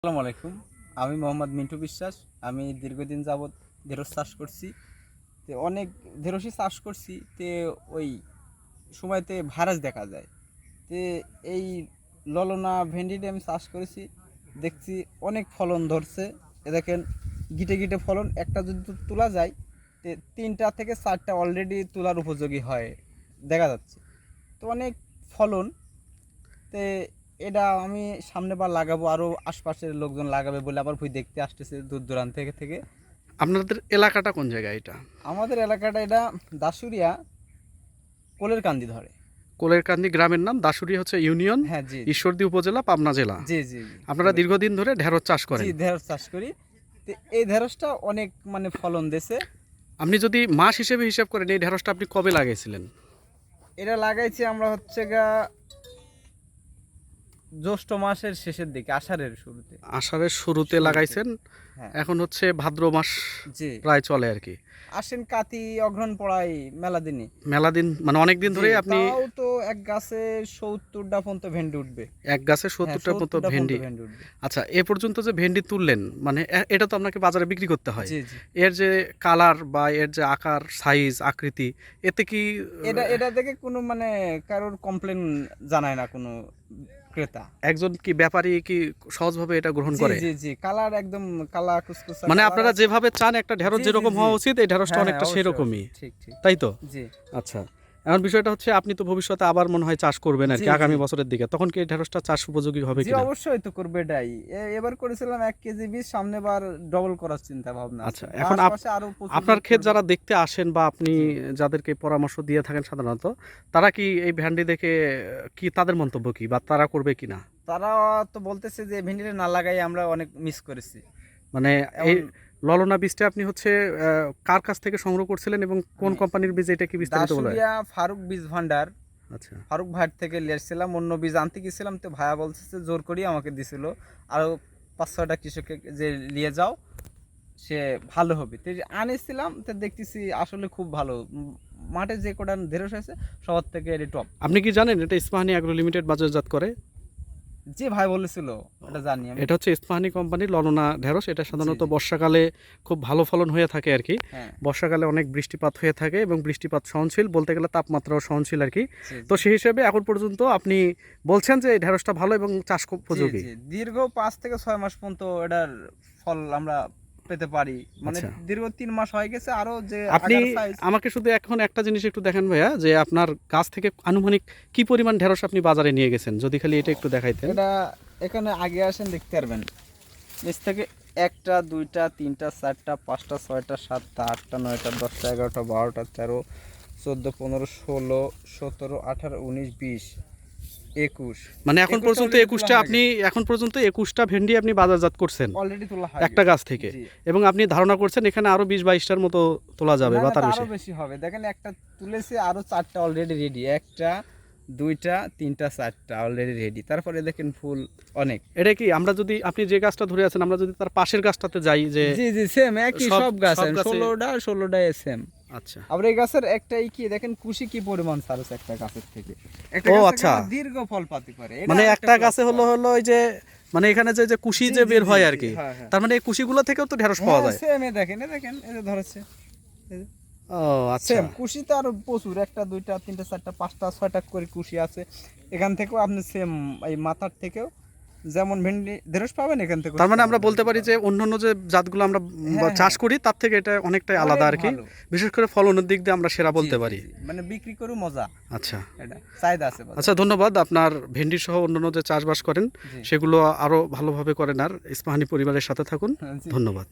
আসসালামু আলাইকুম। আমি মোহাম্মদ মিন্টু বিশ্বাস। আমি দীর্ঘদিন যাবৎ ঢেঁড়স চাষ করছি। তো অনেক ঢেঁড়সই চাষ করছি। তে ওই সময়তে ভাইরাস দেখা যায়। তে এই ললনা ভেন্ডিটি আমি চাষ করেছি। দেখছি অনেক ফলন ধরছে। এ দেখেন, গিটে গিটে ফলন। একটা যদি তোলা যায়, তে তিনটা থেকে চারটা অলরেডি তোলার উপযোগী হয়। দেখা যাচ্ছে। তো অনেক ফলন। তে এটা আমি সামনে বার লাগাবো আরও আশপাশের লোকজন লাগাবে বলে আবার ভুই দেখতে আসতেছে দূর দূরান্ত থেকে থেকে। আপনাদের এলাকাটা কোন জায়গায় এটা? আমাদের এলাকাটা এটা দাসুরিয়া কোলের কান্দি ধরে। কোলের কান্দি গ্রামের নাম দাসুরি হচ্ছে ইউনিয়ন হ্যাঁ জি। ঈশ্বরদী উপজেলা পাবনা জেলা। জি জি জি। আপনারা দীর্ঘদিন ধরে ঢেঁড়স চাষ করেন। জি ঢেঁড়স চাষ করি। তো এই ঢেঁড়সটা অনেক মানে ফলন দেছে আপনি যদি মাস হিসেবে হিসাব করেন এই ঢেঁড়সটা আপনি কবে লাগিয়েছিলেন? এটা লাগাইছি আমরা হচ্ছে গা জ্যৈষ্ঠ মাসের শেষের দিকে আষাঢ়ের শুরুতে। আষাঢ়ের শুরুতে লাগাইছেন। হ্যাঁ। এখন হচ্ছে ভাদ্র মাস প্রায় চলে আর কি। আসেন কাতি অগ্রহণ পড়াই মেলা দিনই। মেলা দিন মানে অনেক দিন ধরেই জি, আপনি তো এক গাছে সত্তরটা পর্যন্ত ভেন্ডি উঠবে। এক গাছে হ্যাঁ, সত্তরটার মতো 70টা ভেন্ডি আচ্ছা এ পর্যন্ত যে ভেন্ডি তুললেন মানে এটা তো আপনাকে বাজারে বিক্রি করতে হয়। এর যে কালার বা এর যে আকার সাইজ আকৃতি এতে কি এটা এটা থেকে কোনো মানে কারোর কমপ্লেন জানায় না কোনো ক্রেতা। একজন কি ব্যাপারী কি সহজভাবে এটা গ্রহণ করে? জি জি কালার একদম কালা কুসকুসা মানে আপনারা যেভাবে চান একটা ঢেঁড়স যেরকম হওয়া উচিত এই ঢেঁড়সটা হ্যাঁ, অনেকটা হ্যাঁ, সেরকমই। অবশ্যই, ঠিক ঠিক। তাই তো? জি। আচ্ছা। এখন বিষয়টা হচ্ছে আপনি তো ভবিষ্যতে আবার মনে হয় চাষ করবেন আর কি আগামী বছরের দিকে। তখন কি ঢেঁড়সটা চাষ উপযোগী হবে কিনা? অবশ্যই তো করবে এটাই এবার করেছিলাম এক কেজি বীজ সামনে বার ডবল করার চিন্তা ভাবনা আচ্ছা, এখন আপনার ক্ষেত যারা দেখতে আসেন বা আপনি যাদেরকে পরামর্শ দিয়ে থাকেন সাধারণত তারা কি এই ভ্যান্ডি দেখে কি তাদের মন্তব্য কি বা তারা করবে কিনা? তারা তো বলতেছে যে ভেন্ডিটা না লাগাই আমরা অনেক মিস করেছি। মানে এই ললনা বীজটা আপনি হচ্ছে কার কাছ থেকে সংগ্রহ করছিলেন এবং কোন কোম্পানির বীজ এটা কি বিস্তারিত বলে ফারুক বীজ ভান্ডার। আচ্ছা। ফারুক ভাইয়ের থেকে লিয়েছিলাম অন্য বীজ আনতে গেছিলাম তো ভাইয়া বলতেছে জোর করেই আমাকে দিছিল। আরও পাঁচ ছয়টা কৃষককে যে নিয়ে যাও সে ভালো হবে। তো আনেছিলাম তো দেখতেছি আসলে খুব ভালো। মাঠে যে কটা ঢেঁড়স আছে সবার থেকে এর টপ আপনি কি জানেন এটা ইস্পাহানি অ্যাগ্রো লিমিটেড বাজারজাত করে? যে ভাই বলেছিল এটা জানি আমি। এটা হচ্ছে ইস্পাহানি কোম্পানির ললনা ঢেঁড়স। এটা সাধারণত। বর্ষাকালে খুব ভালো ফলন হয়ে থাকে আর কি। হ্যাঁ। বর্ষাকালে অনেক বৃষ্টিপাত হয়ে থাকে এবং বৃষ্টিপাত সহনশীল বলতে গেলে তাপমাত্রাও সহনশীল আর কি। তো সেই হিসেবে এখন পর্যন্ত আপনি বলছেন যে এই ঢেঁড়সটা ভালো এবং চাষ খুব উপযোগী। দীর্ঘ পাঁচ থেকে ছয় মাস পর্যন্ত এটার ফল আমরা পেতে পারি। মানে আচ্ছা। দীর্ঘ তিন মাস হয়ে গেছে আরও যে আপনি আমাকে শুধু এখন একটা জিনিস একটু দেখেন ভাইয়া যে আপনার গাছ থেকে আনুমানিক কি পরিমাণ ঢেঁড়স আপনি বাজারে নিয়ে গেছেন? যদি খালি এটা একটু দেখাইতেন। এটা এখানে আগে আসেন দেখতে পারবেন। নিচ থেকে একটা দুইটা তিনটা চারটা পাঁচটা ছয়টা সাতটা আটটা নয়টা দশটা এগারোটা বারোটা তেরো চোদ্দ পনেরো ষোলো সতেরো আঠারো উনিশ বিশ। একুশ। মানে এখন পর্যন্ত একুশটা আপনি এখন পর্যন্ত একুশটা ভেন্ডি আপনি বাজারজাত করছেন। অলরেডি তোলা হয় একটা গাছ। থেকে। এবং আপনি ধারণা করছেন এখানে আরও বিশ বাইশটার মতো তোলা যাবে বা তার বেশি বেশি হবে। দেখেন একটা তুলেছে আরও চারটা অলরেডি রেডি একটা দুইটা তিনটা চারটা অলরেডি রেডি তারপরে দেখেন ফুল অনেক। এটা কি আমরা যদি আপনি যে গাছটা ধরে আছেন আমরা যদি তার পাশের গাছটাতে যাই যে জি জি সেম একই সব- গাছে- ষোলোটা ষোলোটা সেম আচ্ছা। আবার এই গাছের একটাই কি দেখেন কুশি কি পরিমাণ সারস একটা গাছের থেকে। একটা ও, আচ্ছা। দীর্ঘ ফল পাতি এটা মানে একটা গাছে হলো হলো ওই যে মানে এখানে যে যে কুশি যে বের হয় আর কি। হ্যাঁ, হ্যাঁ। তার মানে এই কুশিগুলো থেকেও তো ঢেঁড়স পাওয়া যায়। সেম এ দেখেন এ দেখেন এই যে ধরেছে। ও আচ্ছা। সেম কুশি তো আরও প্রচুর একটা দুইটা তিনটা চারটা পাঁচটা ছয়টা করে কুশি আছে। এখান থেকেও আপনি সেম এই মাথার থেকেও যেমন ভেন্ডি ঢেঁড়স পাবেন এখান থেকে। তার মানে আমরা বলতে পারি যে অন্যান্য যে জাতগুলো আমরা হ্যাঁ, চাষ করি তার থেকে এটা অনেকটাই আলাদা আর কি। বিশেষ করে ফলনের দিক দিয়ে আমরা সেরা বলতে পারি। মানে বিক্রি করে মজা। আচ্ছা। এটা চাহিদা আছে আচ্ছা ধন্যবাদ। আপনার ভেন্ডি সহ অন্য অন্য যে চাষবাস করেন সেগুলো আরও ভালোভাবে করেন আর ইস্পাহানি পরিবারের সাথে থাকুন। ধন্যবাদ।